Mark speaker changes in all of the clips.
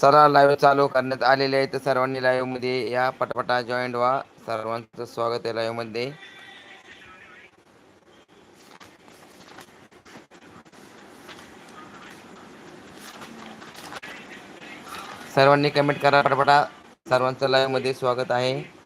Speaker 1: चला लाईव्ह चालू करण्यात आलेले आहे तर सर्वांनी लाईव्हमध्ये. या पटपटा जॉईंट व्हा. सर्वांचं स्वागत आहे लाईव्हमध्ये. सर्वांनी कमेंट करा पटपटा. सर्वांचं लाईव्हमध्ये स्वागत आहे.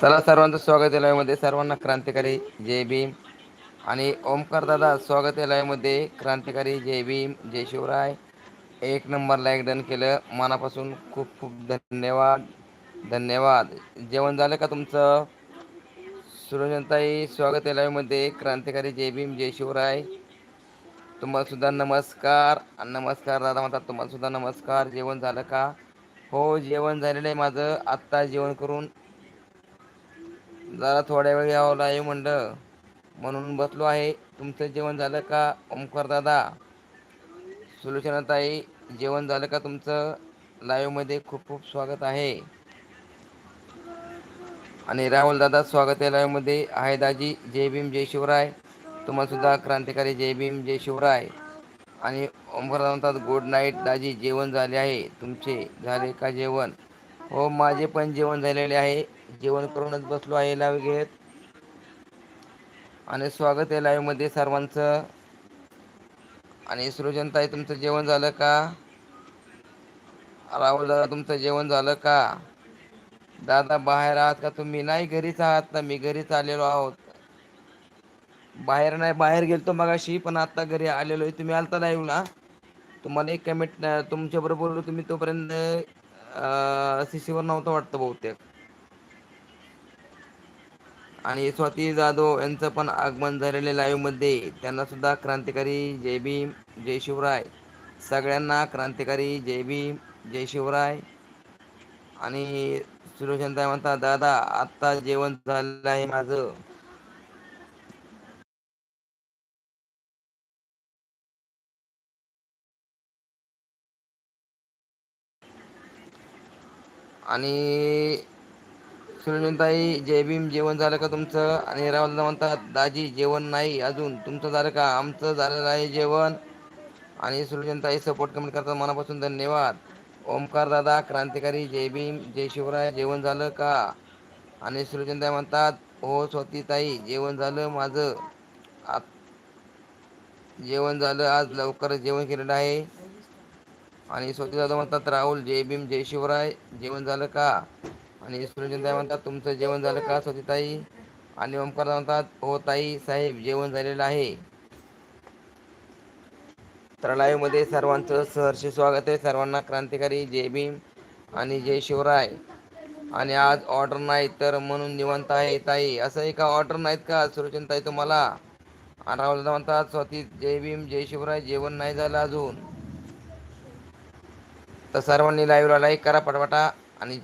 Speaker 1: चला सर्वांचं स्वागत आहे लाईव्ह सर्वांना क्रांतिकारी जय भीम. आणि ओमकार दादा स्वागत आहे लाईव्ह क्रांतिकारी जय भीम जय शिवराय. एक नंबरला एक डन केलं. मनापासून खूप खूप धन्यवाद. धन्यवाद. जेवण झालं का तुमचं? सुरजनताई स्वागत आहे लाईव्ह क्रांतिकारी जय भीम जय शिवराय. तुम्हाला सुद्धा नमस्कार. नमस्कार दादा म्हणतात तुम्हाला सुद्धा नमस्कार. जेवण झालं का? हो जेवण झालेलं आहे माझं. आत्ता जेवण करून जरा थोड्या वेळ यावं लाईव्ह म्हणलं. म्हणून बसलो आहे. तुमचं जेवण झालं का ओमकार दादा? सुलोचनाताई जेवण झालं का तुमचं? लाईव्हमध्ये खूप खूप स्वागत आहे. आणि राहुल दादा स्वागत आहे लाईव्हमध्ये आहे दाजी जय भीम जय शिवराय. तुम्हाला सुद्धा क्रांतिकारी जय भीम जय शिवराय. आणि ओमकार म्हणतात गुड नाईट दाजी जेवण झाले आहे. तुमचे झाले का जेवण? हो माझे पण जेवण झालेले आहे. जेवण करूनच बसलो आहे लाईव्ह घेत. आणि स्वागत आहे लाईव्हमध्ये सर्वांचं. आणि सृजनताई तुमचं जेवण झालं का? राहुल दादा तुमचं जेवण झालं का? दादा बाहेर आहात का तुम्ही? नाही घरीच आहात ना. मी घरीच आलेलो आहोत. बाहेर नाही बाहेर गेलतो मगाशी पण आता घरी आलेलो आहे. तुम्ही आलता नाही ना? तुम्हाला एक कमेंट तुमच्या बरोबर बोललो तुम्ही तोपर्यंत शिशीवर नव्हतं वाटतं बहुतेक. आणि स्वाती जाधव यांचं पण आगमन झालेले लाईव्हमध्ये त्यांना सुद्धा क्रांतिकारी जय भीम जय शिवराय. सगळ्यांना क्रांतिकारी जय भीम जय शिवराय. आणि सुलोचनताई म्हणतात दादा आत्ता जेवण झालेलं आहे माझं. आणि सुनीलताई जय भीम जेवण झालं का तुमचं? आणि राहुल म्हणतात दाजी जेवण नाही अजून. तुमचं झालं का? आमचं झालेलं आहे जेवण. आणि सुलजनताई सपोर्ट कमेंट करतात मनापासून धन्यवाद. ओमकार दादा क्रांतिकारी जय भीम जय शिवराय जेवण झालं का? आणि सुलजनताई म्हणतात हो ताई जेवण झालं माझं. जेवण झालं आज लवकरच जेवण केलेलं आहे. आणि स्वती दादा म्हणतात राहुल जय भीम जय शिवराय जेवण झालं का? आणि सुरजनताई म्हणतात तुमचं जेवण झालं का ताई आणि ओमकार म्हणतात हो ताई साहेब जेवण झालेलं आहे. तर लाईव्हमध्ये सर्वांचं सहर्ष स्वागत आहे. सर्वांना क्रांतिकारी जय भीम आणि जय शिवराय. आणि आज ऑर्डर नाही तर म्हणून निवंत आहे ताई. असं एक ऑर्डर नाहीत का सुरचन ताई तुम्हाला? आणि राहुल म्हणतात स्वती जय भीम जय शिवराय जेवण नाही झालं अजून. तर सर्वांनी लाईव्हला लाईक करा पटापटा. आणि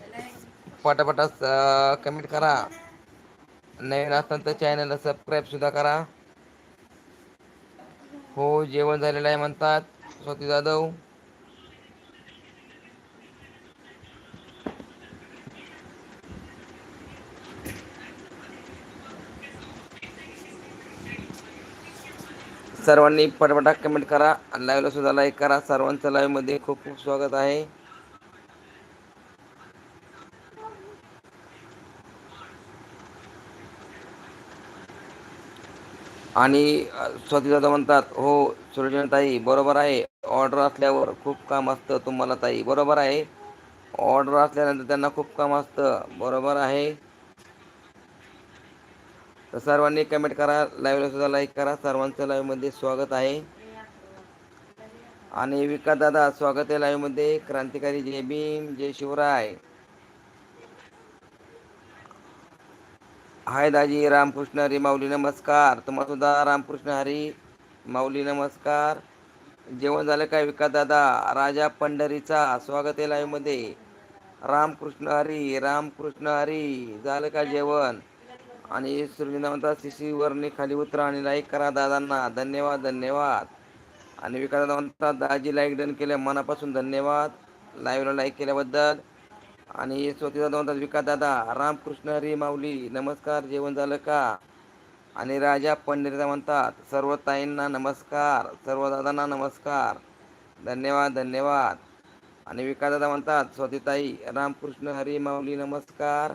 Speaker 1: पटापटा कमेंट करा. नवीन असताना तर चॅनलला सबस्क्राईब सुद्धा करा. हो जेवण झालेलं आहे म्हणतात स्वाती जाधव. सर्वांनी पटपटा कमेंट करा. आणि लाईव्हला सुद्धा लाईक करा. सर्वांचं लाईव्हमध्ये खूप खूप स्वागत आहे. आणि स्वाती म्हणतात हो ताई बरोबर आहे. ऑर्डर असल्यावर खूप काम असतं तुम्हाला ताई. बरोबर आहे. ऑर्डर असल्यानंतर त्यांना खूप काम असतं. बरोबर आहे. तर सर्वांनी कमेंट करा लाईव्हला सुद्धा लाईक करा. सर्वांचं लाईव्हमध्ये स्वागत आहे. आणि विकास दादा स्वागत आहे लाईव्हमध्ये. क्रांतिकारी जय भीम जय शिवराय. हाय दाजी रामकृष्ण हरी माऊली नमस्कार. तुम्हाला सुद्धा रामकृष्ण हरी माऊली नमस्कार. जेवण झालं काय विकास दादा? राजा पंढरीचा स्वागत आहे लाईव्ह रामकृष्ण हरी रामकृष्ण हरी झालं का जेवण? आणि सूर्यनामता म्हणतात सीसी खाली उतरा आणि लाईक करा दादांना. धन्यवाद धन्यवाद. आणि विकास दादा म्हणतात दाजी लाईक डन केल्या मनापासून धन्यवाद. लाईव्हला लाईक केल्याबद्दल आणि स्वतः म्हणतात विकास दादा रामकृष्ण हरी माऊली नमस्कार जेवण झालं का? आणि राजा पंढरीचा म्हणतात सर्व ताईंना नमस्कार सर्व दादांना नमस्कार धन्यवाद धन्यवाद. आणि विकास दादा म्हणतात स्वतीताई रामकृष्ण हरी माऊली नमस्कार.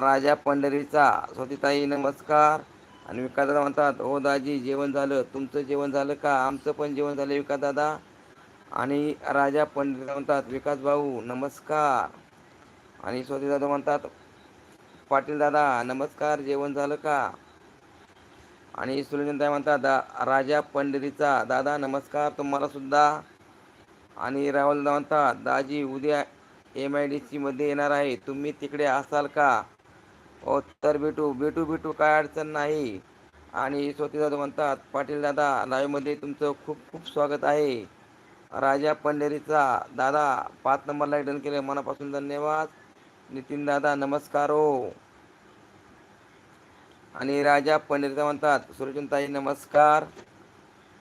Speaker 1: राजा पंढरीचा स्वतीताई नमस्कार. आणि विकास दादा म्हणतात हो दाजी जेवण झालं तुमचं जेवण झालं का? आमचं पण जेवण झालं विकास दादा. आणि राजा पंडित म्हणतात विकास भाऊ नमस्कार. आणि स्वती दादा म्हणतात पाटील दादा नमस्कार जेवण झालं का? आणि सुलजनताई म्हणतात दा राजा पंढरीचा दादा नमस्कार तुम्हाला सुद्धा. आणि राहुल दादा म्हणतात दाजी उद्या एम आय डी सी मध्ये येणार आहे तुम्ही तिकडे असाल का? ओ तर भेटू भेटू भेटू काय अडचण नाही. आणि स्वती दादा म्हणतात पाटील दादा लाईव्हमध्ये तुमचं खूप खूप स्वागत आहे. राजा पंढरीचा दादा पाच नंबरला डन केले. मनापासून धन्यवाद. नितीन दादा नमस्कार. हो आणि राजा पंढरीचा म्हणतात सुरजनताई नमस्कार.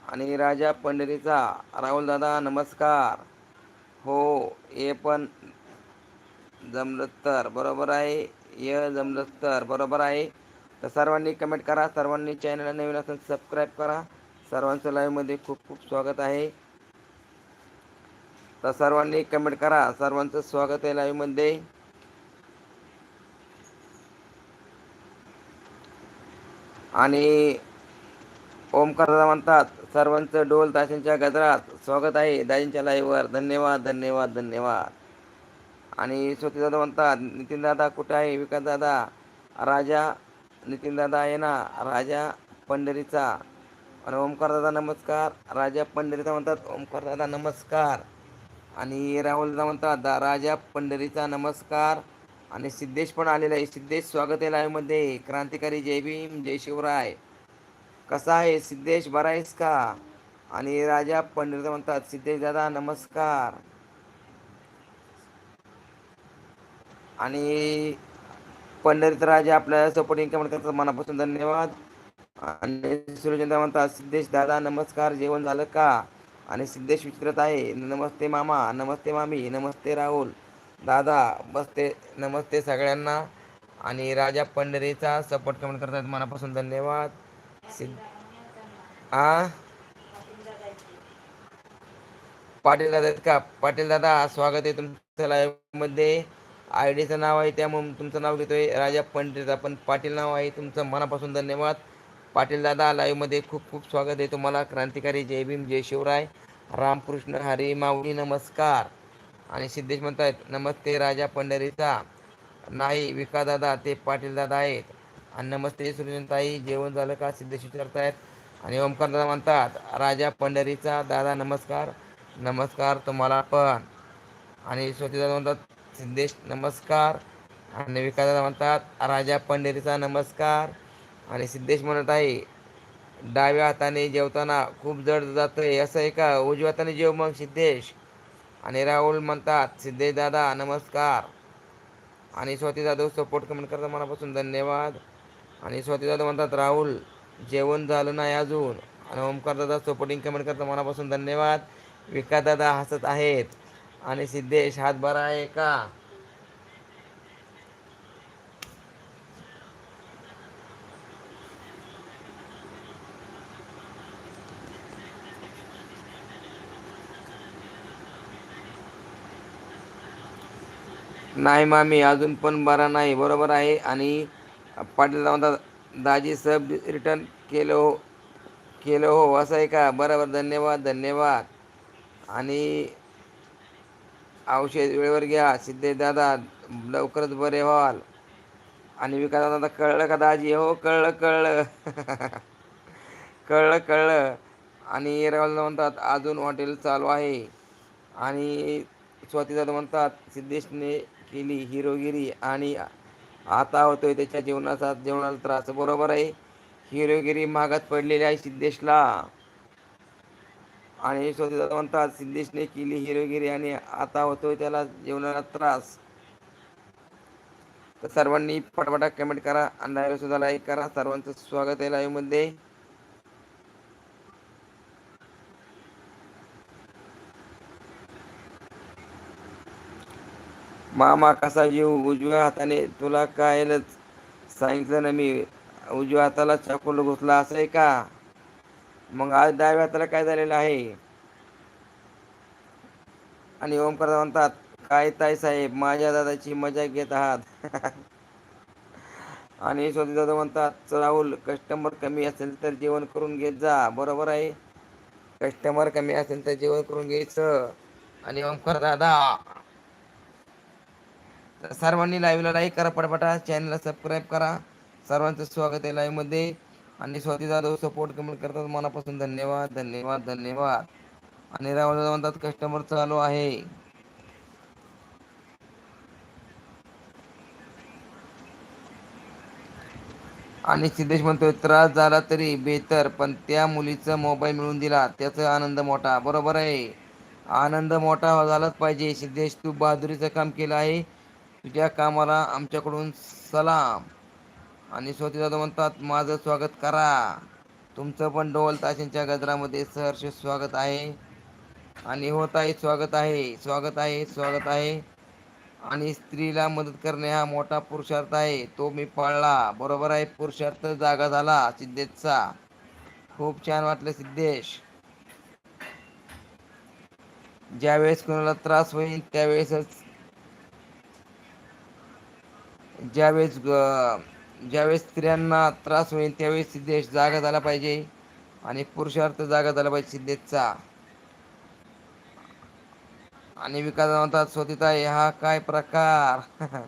Speaker 1: आणि राजा पंढरीचा राहुल दादा नमस्कार. हो हे पण जमलं तर बरोबर आहे. ये जमलं तर बरोबर आहे. तर सर्वांनी कमेंट करा. सर्वांनी चॅनलला नवीन असेल सबस्क्राईब करा. सर्वांचं लाईव्हमध्ये खूप खूप स्वागत आहे. तर सर्वांनी कमेंट करा. सर्वांचं स्वागत आहे लाईव्हमध्ये आणि ओमकार दादा म्हणतात सर्वांचं डोल ताशांच्या गजरात स्वागत आहे दाजींच्या लाईव्हवर धन्यवाद धन्यवाद धन्यवाद. आणि स्वती दादा म्हणतात नितीन दादा कुठे आहे? विकास दादा राजा नितीन दादा आहे ना? राजा पंढरीचा. आणि ओमकार दादा नमस्कार राजा पंढरीचा म्हणतात ओमकार दादा नमस्कार. आणि राहुल म्हणतात दा राजा पंढरीचा नमस्कार. आणि सिद्धेश पण आलेला आहे. सिद्धेश स्वागत आहे लाईव्हमध्ये क्रांतिकारी जय भीम जय शिवराय. कसा आहे सिद्धेश? बरा आहेस का? आणि राजा पंढरीचा म्हणतात सिद्धेश दादा नमस्कार. आणि पंढरीत राजा आपल्या सपोर्टिंग कमेंट करतात. मनापासून धन्यवाद. आणि सूर्यचंद्र म्हणतात सिद्धेश दादा नमस्कार. जेवण झालं का? आणि सिद्धेश विचारत आहे नमस्ते मामा नमस्ते मामी नमस्ते राहुल. दादा बसते नमस्ते सगळ्यांना. आणि राजा पंढरीचा सपोर्ट कमेंट करतात मनापासून धन्यवाद. सिद्ध आ? पाटील दादा आहेत का? पाटील दादा स्वागत आहे तुमचं लाईव्हमध्ये आय डीचं नाव आहे त्यामुळे तुमचं नाव घेतोय राजा पंडित पण पाटील नाव आहे तुमचं मनापासून धन्यवाद. पाटीलदादा लाईवमध्ये लाईव्हमध्ये खूप खूप स्वागत आहे तुम्हाला. क्रांतिकारी जय भीम जय शिवराय. रामकृष्ण हरी माऊली नमस्कार. आणि सिद्धेश म्हणतायत नमस्ते राजा पंढरीचा. नाही विकास दादा ते पाटीलदादा आहेत. आणि नमस्ते सुरजनताई जेवण झालं का? सिद्धेश विचारतायत. आणि ओमकारदादा म्हणतात राजा पंढरीचा. दादा नमस्कार. नमस्कार तुम्हाला पण. आणि स्वती म्हणतात सिद्धेश नमस्कार. आणि विकास दादा म्हणतात राजा पंढरीचा नमस्कार. आणि सिद्धेश म्हणत आहे डाव्या हाताने जेवताना खूप जड जातंय असं आहे का उजव्या हाताने जेव मग सिद्धेश. आणि राहुल म्हणतात सिद्धेश दादा नमस्कार. आणि स्वाती जाधव सपोर्ट कमेंट करता मनापासून धन्यवाद. आणि स्वाती जाधव म्हणतात राहुल जेवण झालं नाही अजून. आणि ओमकार दादा सपोर्टिंग कमेंट करता मनापासून धन्यवाद. विकास दादा हसत आहेत. आणि सिद्धेश हात बरा आहे का? नाही मामी अजून पण बरा नाही बरोबर आहे. आणि पाटील म्हणतात दाजी सब रिटर्न केलं हो केलं हो असं आहे का? बरोबर धन्यवाद धन्यवाद. आणि औषध वेळेवर घ्या सिद्धे दादा लवकरच बरे व्हाल. आणि विकास दादा कळलं का दाजी? हो कळलं कळलं. कळलं कळलं. आणि राहुल म्हणतात अजून हॉटेल चालू आहे. आणि स्वाती दादा म्हणतात सिद्धेशने केली हिरोगिरी आणि आता होतोय त्याच्या जीवनाचा जेवणाला त्रास. बरोबर आहे. हिरोगिरी मागात पडलेली आहे सिद्धेशला. आणि म्हणतात सिद्धेशने केली हिरोगिरी आणि आता होतोय त्याला जेवणाला त्रास. तर सर्वांनी पटापटा कमेंट करा. आणि सुद्धा लाईक करा. सर्वांचं स्वागत आहे लाईव्हमध्ये मामा कसा जीव उजव्या हाताने तुला कायलच सांगितलं ना मी. उजव्या हाताला चाकूल घुसला असं आहे का? मग आज डाव्या हाताला काय झालेलं आहे? आणि ओमकार म्हणतात काय ताई साहेब माझ्या दादाची मजा घेत आहात. आणि स्वतः दादा म्हणतात राहुल कस्टमर कमी असेल तर जेवण करून घेत जा. बरोबर आहे. कस्टमर कमी असेल तर जेवण करून घ्यायचं. आणि ओमकर दादा तर सर्वांनी लाईव्हला लाईक करा पटापटा चॅनलला सबस्क्राईब करा. सर्वांचं स्वागत आहे लाईव्हमध्ये आणि स्वाती जाधव सपोर्ट कमेंट करतात. मनापासून धन्यवाद धन्यवाद धन्यवाद. आणि राहुल जाधव म्हणतात कस्टमर चालू आहे. आणि सिद्धेश म्हणतोय त्रास झाला तरी बेहतर पण त्या मुलीचा मोबाईल मिळून दिला. त्याचा आनंद मोठा. बरोबर आहे. आनंद मोठा झालाच पाहिजे. सिद्धेश तू बहादुरीचं काम केलं आहे. तुझ्या कामाला आमच्याकडून सलाम. आणि स्वती दादा म्हणतात माझं स्वागत करा. तुमचं पण डोल ताशांच्या गजरामध्ये सहर्ष स्वागत आहे. आणि होत आहे स्वागत आहे स्वागत आहे स्वागत आहे. आणि स्त्रीला मदत करणे हा मोठा पुरुषार्थ आहे. तो मी पाळला. बरोबर आहे पुरुषार्थ जागा झाला सिद्धेशचा. खूप छान वाटलं सिद्धेश. ज्यावेळेस कोणाला त्रास होईल त्यावेळेसच ज्यावेळेस ज्यावेळेस स्त्रियांना त्रास होईल त्यावेळेस सिद्धेश जागा झाला पाहिजे आणि पुरुषार्थ जागा झाला पाहिजे सिद्धेशचा. आणि विकास म्हणतात स्वतिताई हा काय प्रकार?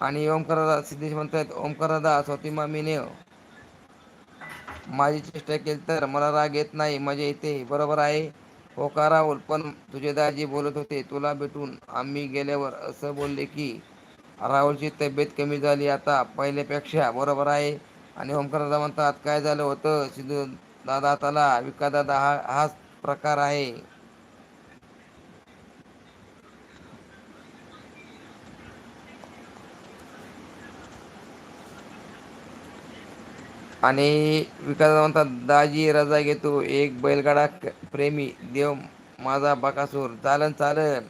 Speaker 1: आणि ओमकार सिद्धेश म्हणतात ओमकार दादा स्वती मामीने माझी चेष्टा केली तर मला राग येत नाही मजा येते बरोबर आहे. होकारा पण तुझेदाजी बोलत होते तुला भेटून आम्ही गेल्यावर असं बोलले की राहुलची तब्येत कमी झाली आता पहिल्यापेक्षा बरोबर आहे. आणि ओमकार दादा म्हणतात काय झालं होतं? सिद्धू दादा त्याला विका दादा हा हाच प्रकार आहे. आणि विकास म्हणतात दाजी रजा घेतो एक बैलगाडा प्रेमी देव माझा बाकासूर. चालन चालन.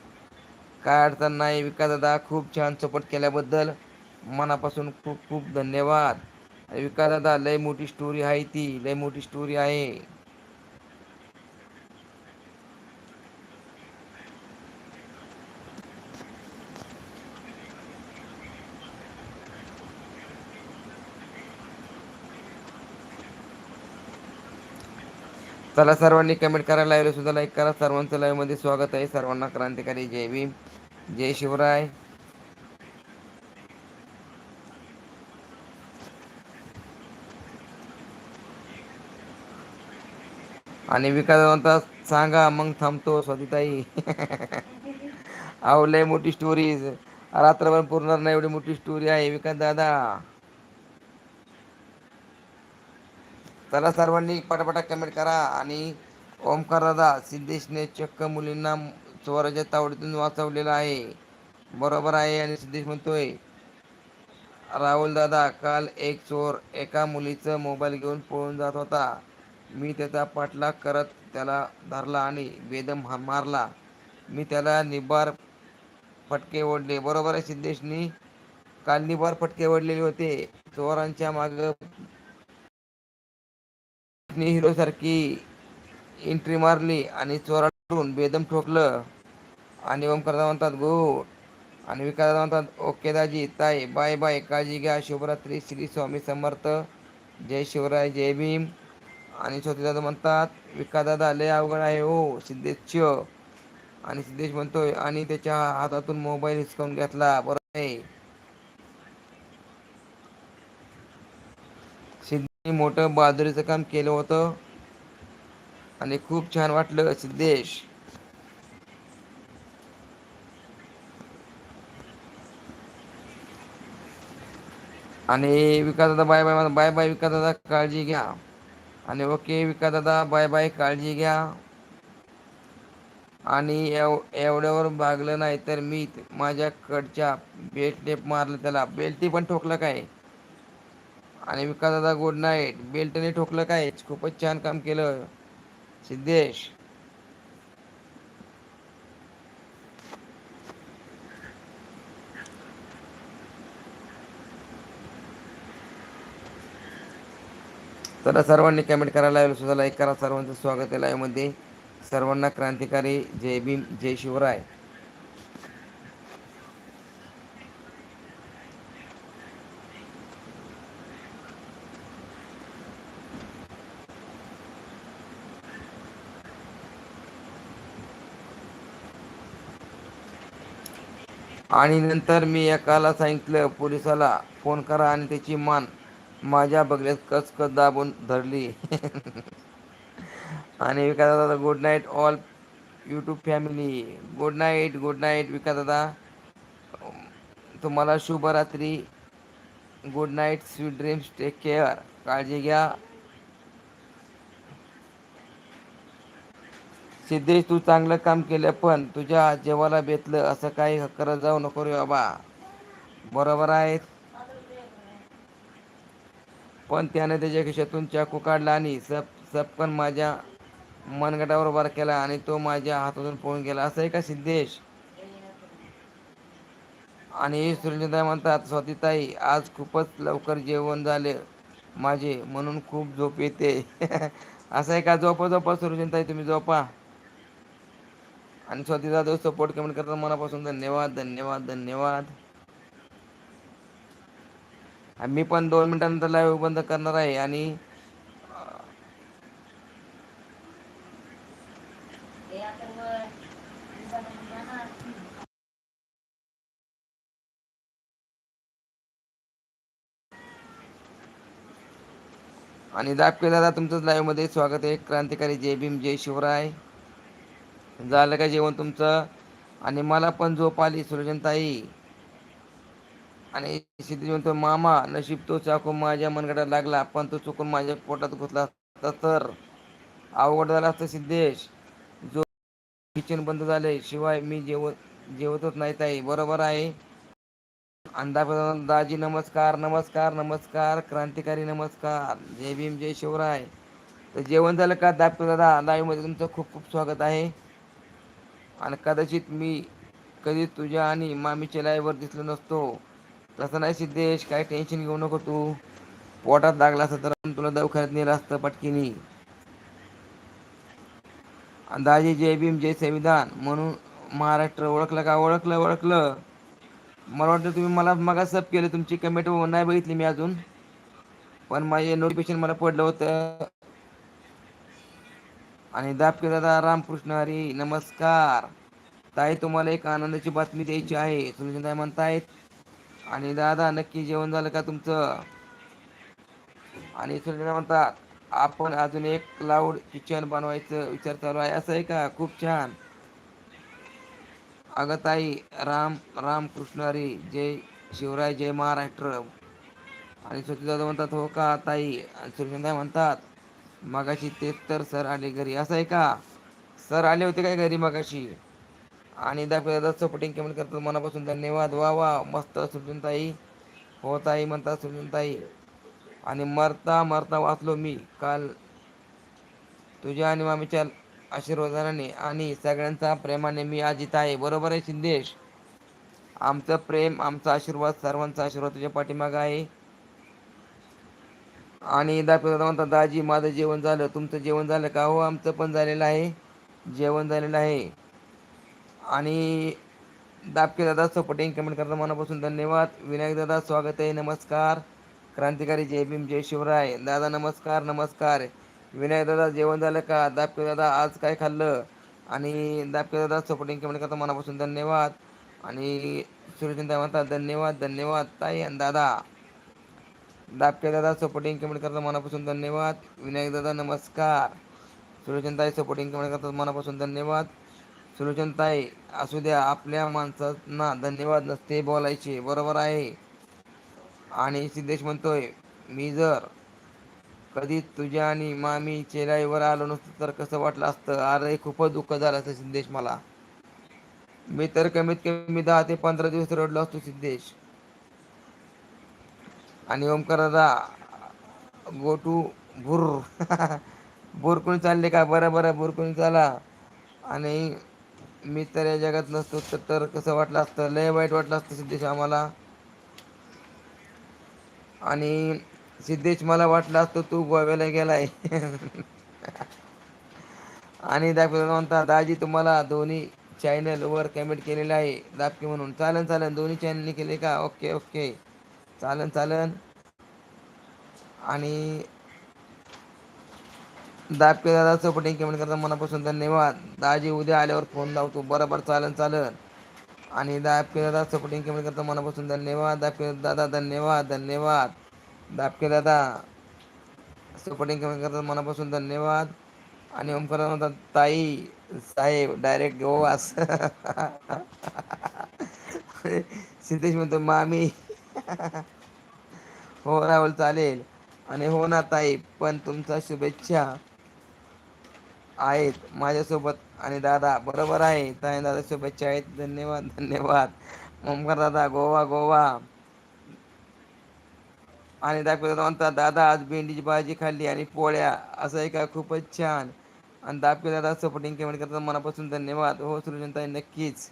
Speaker 1: काय अडचण नाही विकास दादा खूप छान सपोर्ट केल्याबद्दल मनापासून खूप खूप धन्यवाद. विकास दादा लय मोठी स्टोरी आहे ती लय मोठी स्टोरी आहे. चला सर्वांनी कमेंट करा लाईव्ह सुद्धा लाईक करा. सर्वांचं लाईव्हमध्ये स्वागत आहे. सर्वांना क्रांतिकारी जय भीम जय शिवराय. आणि विकास सांगा मग थांबतो स्वातीताई. अहो लय मोठी स्टोरी रात्रभर पुरणार नाही एवढी मोठी स्टोरी आहे. विकास दादा चला सर्वांनी पटापटा कमेंट करा आणि ओमकार दादा सिद्धेशने चक्क मुलींना चोराच्या तावडीतून वाचवलेलं आहे. बरोबर आहे आणि सिद्धेश म्हणतोय राहुल दादा काल एक चोर एका मुलीचं मोबाईल घेऊन पळून जात होता. मी त्याचा पाठलाग करत त्याला धरला आणि बेदम मारला. मी त्याला निबार फटके ओढले. बरोबर आहे सिद्धेशनी काल निबार फटके ओढलेले होते. चोरांच्या मागं हिरो सारखी एंट्री मारली आणि चोराकडून बेदम ठोकलं. आणि ओमकारदा म्हणतात गुड. आणि विकास म्हणतात ओके दाजी ताई बाय बाय काळजी घ्या. शिवरात्री श्री स्वामी समर्थ. जय शिवराय जय भीम. आणि दादा म्हणतात विकास दादा लय अवघड आहे हो सिद्धेश. आणि सिद्धेश म्हणतोय आणि त्याच्या हातातून मोबाईल हिसकावून घेतला बरोबर आहे. मोठं बहादुरीचं काम केलं होतं. आणि खूप छान वाटलं सिद्धेश आणि विकास दादा bye bye bye bye Vikas दादा काळजी घ्या. आणि ओके विकास दादा बाय बाय काळजी घ्या. आणि एव एवढ्यावर भागलं नाही तर मी माझ्याकडच्या बेल्टने मारलं त्याला. बेल्टी पण ठोकलं काय? आणि विकास दादा गुड नाईट. बेल्टने ठोकलं काय? खूपच छान काम केलं. सिद्धेश. तर सर्वांनी कमेंट करायला लावलं. सुद्धा लाईक करा. सर्वांचं स्वागत आहे लाईव्हमध्ये सर्वांना क्रांतिकारी जय भीम जय शिवराय. आणि नंतर मी एकाला सांगितलं पोलिसाला फोन करा आणि त्याची मान माझ्या बगल्यात कचकच दाबून धरली. आणि विकास दादा good night all YouTube family. Good night good night Vikas दादा तुम्हाला शुभरात्री. Good night sweet dreams. Take care. काळजी घ्या. सिद्धेश तू चांगलं काम केलं पण तुझ्या जेवाला बेतलं असं काही करत जाऊ नको रे बाबा. बरोबर आहेत पण त्याने त्याच्या खिशातून चाकू काढला आणि सप सपकन माझ्या मनगटावर वार केला आणि तो माझ्या हातातून पळून गेला. असं आहे का सिद्धेश? आणि सुरेंद्रताई म्हणतात स्वातीताई आज खूपच लवकर जेवण झाले माझे म्हणून खूप झोप येते. असं आहे का? झोपा झोपा सुरजनताई तुम्ही झोपा आणि स्वाती दोस्त सपोर्ट कमेंट करतात मनापासून धन्यवाद धन्यवाद धन्यवाद. मी पण दोन मिनिटांनंतर लाईव्ह बंद करणार आहे आणि आणि दाबके दादा तुमचंच लाईव्हमध्ये स्वागत आहे. क्रांतिकारी जय भीम जय शिवराय. झालं का जेवण तुमचं? आणि मला पण झोप आली सुरजनताई आणि सिद्धी म्हणतो मामा नशीब तो चाकू माझ्या मनगटात लागला पण तो चुकून माझ्या पोटात घुसला असता तर. अवघड झाला असतं सिद्धेश. जो किचन बंद झाले शिवाय मी जेवत जेवतच नाही ताई. बरोबर आहे. अंधाप्रधान दाजी नमस्कार नमस्कार नमस्कार. क्रांतिकारी नमस्कार. जय भीम जय शिवराय. तर जेवण झालं का दाखतो दादा? लाईव्हमध्ये तुमचं खूप खूप स्वागत आहे. आणि कदाचित मी कधी तुझ्या आणि मामीच्या लाईवर दिसलो नसतो. तसं नाही सिद्धेश काय टेन्शन घेऊ नको तू. पोटात लागला असतं तर तुला दवाखान्यात नेलं असतं पटकिनी. दाजी जय भीम जय संविधान म्हणून महाराष्ट्र ओळखलं का? ओळखलं ओळखलं. मला वाटतं तुम्ही मला मग सब केलं तुमची कमेंट नाही बघितली मी अजून. पण माझे नोटिफिकेशन मला पडलं होतं. आणि दापके दादा रामकृष्ण हरी नमस्कार. ताई तुम्हाला एक आनंदाची बातमी द्यायची आहे. सुनीताई म्हणतायत आणि दादा नक्की जेवण झालं का तुमचं? आणि सुनीता म्हणतात आपण अजून एक क्लाउड किचन बनवायचं विचार चालू आहे. असं आहे का? खूप छान. अगं ताई राम राम कृष्ण हरी जय शिवराय जय महाराष्ट्र. आणि दादा म्हणतात हो का ताई? आणि सुरेंद्र म्हणतात मगाशी तेच तर सर आले घरी. असं आहे का? सर आले होते काय घरी मगाशी? आणि दाखवतात सपोर्टिंग कमेंट करतात मनापासून धन्यवाद. वा वा मस्त ताई. हो ताई म्हणतात ताई. आणि मरता मरता वाचलो मी काल. तुझ्या आणि मामीच्या आशीर्वादाने आणि सगळ्यांचा प्रेमाने मी आज इथं आहे. बरोबर आहे सिद्धेश आमचं प्रेम आमचा आशीर्वाद सर्वांचा आशीर्वाद तुझ्या पाठीमागं आहे. आणि दादा म्हणतात दाजी माझं जेवण झालं. तुमचं जेवण झालं का? हो आमचं पण झालेलं आहे. जेवण झालेलं आहे. आणि दापके दादा सोपटेन कमेंट करता मनापासून धन्यवाद. विनायक दादा स्वागत आहे. नमस्कार. क्रांतिकारी जय भीम जय शिवराय. दादा नमस्कार नमस्कार. विनायक दादा जेवण झालं का? दापके दादा आज काय खाल्लं? आणि दापके दादा सोपटेन कमेंट करता मनापासून धन्यवाद. आणि सुरेशदाई म्हणतात धन्यवाद धन्यवाद ताई आणि दादा. दादा सपोर्टिंग कमेंट करतात मनापासून धन्यवाद. विनायक दादा नमस्कार. सुलोचनताई सपोर्टिंग कमेंट करतात मनापासून धन्यवाद. सुलोचनताई असू द्या आपल्या माणसांना धन्यवाद नसते बोलायचे बरोबर आहे. आणि सिद्धेश म्हणतोय मी जर कधी तुझ्या आणि मामी चेलाईवर आलो नसतो तर कसं वाटलं असतं? अरे खूपच दुःख झालं असतं सिद्धेश मला. मी तर कमीत कमी दहा ते पंधरा दिवस रडलो असतो सिद्धेश. आणि ओमकार गो टू बुर भुरकून चालले का? बरं बरं भुरकून चाला. आणि मी तर या जगात नसतो तर तर कसं वाटलं असतं? लय वाईट वाटलं असतं सिद्धेश आम्हाला. आणि सिद्धेश मला वाटलं असतं तू गोव्याला गेलाय. आणि दाखव म्हणता दाजी तुम्हाला दोन्ही चॅनल वर कमेंट केलेलं आहे. दाबके म्हणून. चालेल चालेल दोन्ही चॅनलने केले का? Okay okay. चालन चालन. आणि दाबके दादा सपोर्टिंग कमेंट करता मनापासून धन्यवाद. दाजी उद्या आल्यावर फोन लावतो. बरोबर चालन चालन. आणि दाबके दादा सपोर्टिंग कमेंट करता मनापासून धन्यवाद. दाबके दादा धन्यवाद धन्यवाद. दाबके दादा सपोर्टिंग कमेंट करता मनापासून धन्यवाद. आणि ओमकार म्हणतात ताई साहेब डायरेक्ट गोवास. सिद्धेश म्हणतो मामी. हो राहुल चालेल. आणि हो ना ताई पण तुमचा शुभेच्छा आहेत माझ्यासोबत आणि दादा. बरोबर आहे ताई दादा शुभेच्छा आहेत. धन्यवाद धन्यवाद. ओमकार दादा गोवा गोवा. आणि दाखवतात म्हणतात दादा आज भेंडीची भाजी खाल्ली आणि पोळ्या. असं आहे का खूपच छान. आणि दाखवे दादा सपोर्टिंग कमेंट करतात मनापासून धन्यवाद. हो सृजनताई नक्कीच.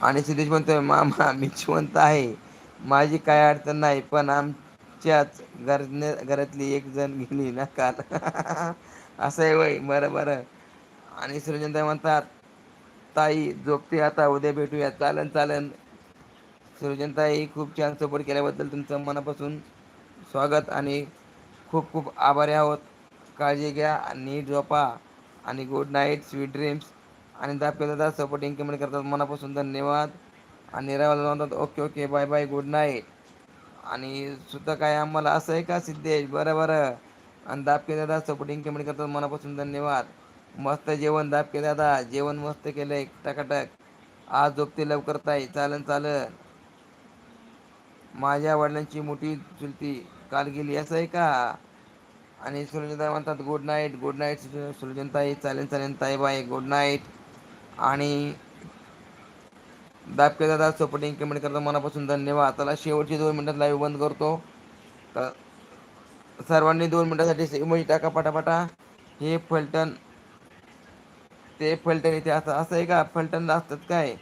Speaker 1: आणि सिद्धेश म्हणतोय मामा मी जिवंत आहे. माझी काय अडचण नाही पण आमच्याच घरने घरातली एक जण गेली ना काल. असं आहे वय बरं बरं. आणि सृजनताई म्हणतात ताई झोपते आता उद्या भेटूया. चालन चालन. सृजनताई खूप छान सपोर्ट केल्याबद्दल तुमचं मनापासून स्वागत आणि खूप खूप आभारी आहोत. काळजी घ्या नीट झोपा. आणि गुड नाईट स्वीट ड्रीम्स आणि दाखवे दादा सपोर्टिंग कमेंट करतात. मनापासून धन्यवाद. आणि रावाला म्हणतात okay okay bye bye good night आणि सुद्धा काय आम्हाला असं आहे का सिद्धेश? बरं बरं. आणि दाबके दादा सपोर्टिंग कमेंट करतात. मनापासून धन्यवाद. मस्त जेवण दाबके दादा. जेवण मस्त केलंय. टकाटक. आज झोपते लवकर ताई. चालन चालन. माझ्या वडिलांची मोठी चुलती काल गेली असं आहे का? आणि सुरजनताई म्हणतात गुड नाईट गुड नाईट सुरजनताई चालेल चालेल ताई बाय गुड नाईट आणि दाबके दादा सपोर्टिंग कमेंट करता मनापासून धन्यवाद. त्याला शेवटची दोन मिनटात लाईव्ह बंद करतो. तर सर्वांनी दोन मिनटासाठी इमोजी टाका पटापटा. हे फलटण ते फलटण इथे असं असं आहे का? फलटणला असतात काय?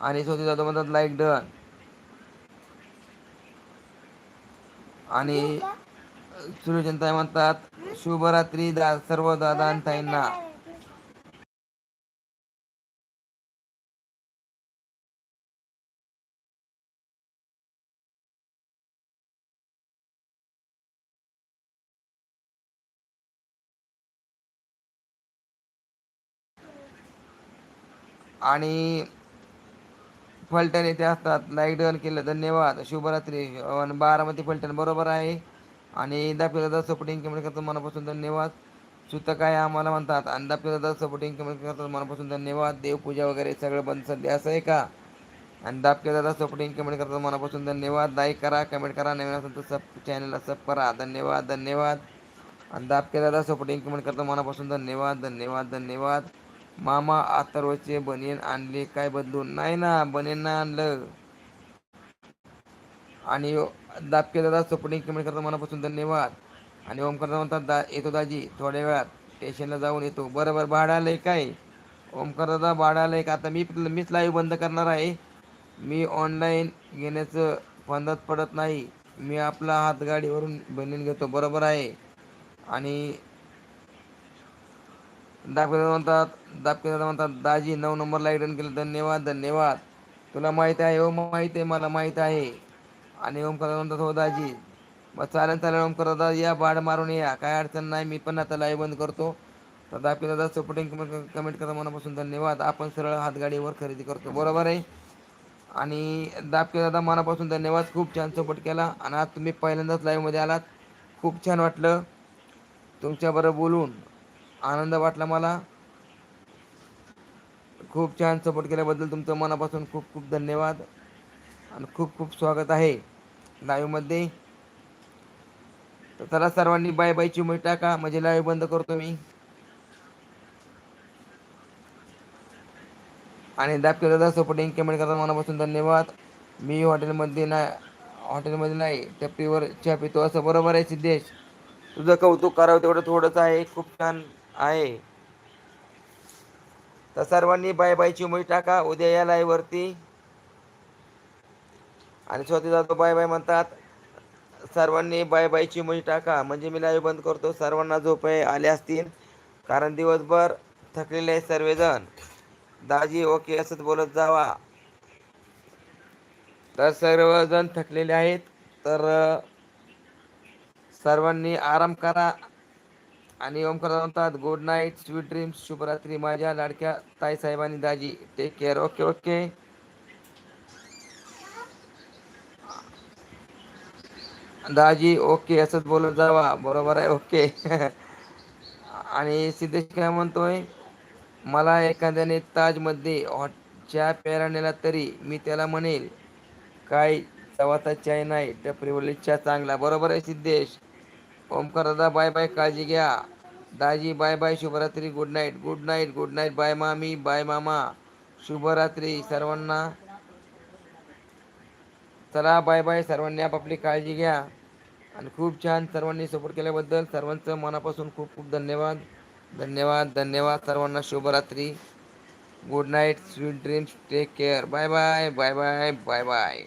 Speaker 1: आणि स्वतः जाधव म्हणतात लाईक डन आणि सुरजनताई म्हणतात शुभरात्री दा सर्व दादा आणि ताईंना. आणि फलटण येथे असतात. लाईक डन केलं. धन्यवाद. शुभरात्री. बारामती फलटण बरोबर आहे. आणि दाखवे दादा सपोर्टिंग कमेंट करतो मनापासून धन्यवाद. सुतक आहे आम्हाला म्हणतात. आणि दाखवे सपोर्टिंग कमेंट करतो मनापासून धन्यवाद. देवपूजा वगैरे सगळं बंद सध्या असं आहे का? आणि दाबके दादा सपोर्टिंग कमेंट करतो मनापासून धन्यवाद. लाईक करा कमेंट करा. नवीन असेल तर सब चॅनलला सब करा. धन्यवाद धन्यवाद. आणि दाबके दादा सपोर्टिंग कमेंट करतो मनापासून धन्यवाद धन्यवाद धन्यवाद. मामा अथर्वचे बनियन आणले काय बदलून नाही ना बनियन नाही आणलं. आणि दाबके दादा सपोर्टिंग कमेंट करतो मनापासून धन्यवाद. आणि ओमकार म्हणतात दा येतो दाजी थोड्या वेळात. स्टेशनला जाऊन येतो. बरोबर भाडं आहे काय? ओमकार दादा भाडं आहे का? आता मी मीच लाईव्ह बंद करणार आहे. मी ऑनलाईन घेण्याचं फंदात पडत नाही. मी आपला हातगाडीवरून बनियन घेतो. बरोबर आहे. आणि दाबके दादा म्हणतात दाबके दादा म्हणतात दाजी नऊ नंबर लाइट रन केलं. धन्यवाद धन्यवाद. तुला माहीत आहे हो माहीत आहे मला माहीत आहे. आणि ओमकार म्हणतात हो दाजी. मग चालेल चालेल ओमकार दादा या बाड मारून या. काय अडचण नाही मी पण आता लाईव्ह बंद करतो. तर दाबके दादा सपोर्टिंग कमेंट कमेंट करा मनापासून. धन्यवाद. आपण सरळ हातगाडीवर खरेदी करतो. बरोबर आहे? आणि दाबके दादा मनापासून धन्यवाद. खूप छान सपोर्ट केला. आणि आज तुम्ही पहिल्यांदाच लाईव्हमध्ये आलात. खूप छान वाटलं. तुमच्याबरोबर बोलून. आनंद वाटला मला. खूप छान सपोर्ट केल्याबद्दल तुमचं मनापासून खूप खूप धन्यवाद. आणि खूप खूप स्वागत आहे लाईव्हमध्ये तर चला सर्वांनी बाय बायची चिमणी टाका. म्हणजे लाईव्ह बंद करतो मी. आणि दाबके दादा सपोर्टिंग कमेंट करता मनापासून धन्यवाद. मी हॉटेलमध्ये नाही हॉटेलमध्ये नाही टपरीवर चहा पितो. असं बरोबर आहे सिद्धेश. तुझं कौतुक करावं तेवढं थोडंच आहे. खूप छान आहे. तर सर्वांनी बाय बायची मुळी टाका. उद्या या लाईव्ह वरती आणि स्वतः जातो बाय बाय म्हणतात. सर्वांनी बाय बायची मुळी टाका. म्हणजे मी लाईव्ह बंद करतो. सर्वांना झोप आहे आले असतील. कारण दिवसभर थकलेले आहे सर्वजण. दाजी ओके असंच बोलत जावा. तर सर्वजण थकलेले आहेत. तर सर्वांनी आराम करा. आणि ओमकार म्हणतात गुड नाईट स्वीट ड्रीम्स शुभरात्री माझ्या लाडक्या ताईसाहेब आणि दाजी. टेक केअर ओके ओके दाजी ओके असंच बोलत जावा. बरोबर आहे ओके आणि सिद्धेश काय म्हणतोय मला एखाद्याने ताजमध्ये हॉट चहा प्यायला नेला तरी मी त्याला म्हणेल काय चवाचा चाय नाही त्या चहा चांगला. बरोबर आहे सिद्धेश. ओमकार दादा बाय बाय काळजी घ्या. दाजी बाय बाय शुभरात्री good night good night good night bye मामी बाय मामा. शुभरात्री सर्वांना. चला बाय बाय सर्वांनी आपापली काळजी घ्या. आणि खूप छान सर्वांनी सपोर्ट केल्याबद्दल सर्वांचं मनापासून खूप खूप धन्यवाद. धन्यवाद धन्यवाद सर्वांना शुभरात्री. Good night sweet dreams take care bye bye bye bye bye bye